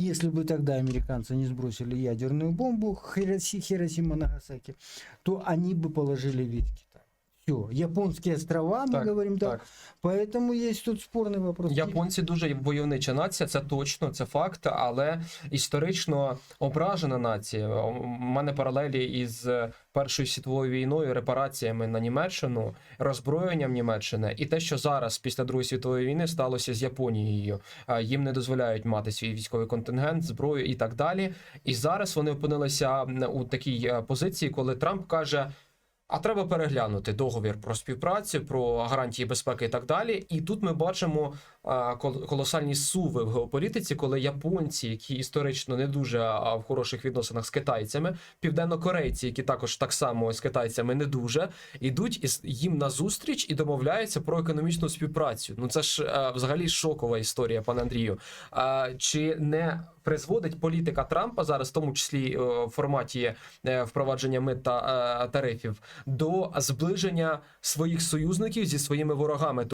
Если бы тогда американцы не сбросили ядерную бомбу Хироси- Хиросима Нагасаки, то они бы положили весь Китай. Все, японские острова, мы Так, говорим, да. так. Поэтому есть тут спорный вопрос. Японці дуже войовнича нація, це точно, це факт, але історично ображена нація. У мене паралелі із Першою світовою війною, репараціями на Німеччину, роззброєнням Німеччини, і те, що зараз, після Другої світової війни, сталося з Японією. А, Їм не дозволяють мати свій військовий контингент, зброю і так далі. І зараз вони опинилися м, у такій е, позиції, коли Трамп каже. А треба переглянути договір про співпрацю, про гарантії безпеки і так далі. І тут ми бачимо колосальні суви в геополітиці, коли японці, які історично не дуже в хороших відносинах з китайцями, південнокорейці, які також так само з китайцями не дуже, ідуть із їм на зустріч і домовляються про економічну співпрацю. Ну це ж е, взагалі шокова історія, пане Андрію. Чи не призводить політика Трампа зараз, в тому числі е, в форматі е, впровадження мит та тарифів, до зближення своїх союзників зі своїми ворогами?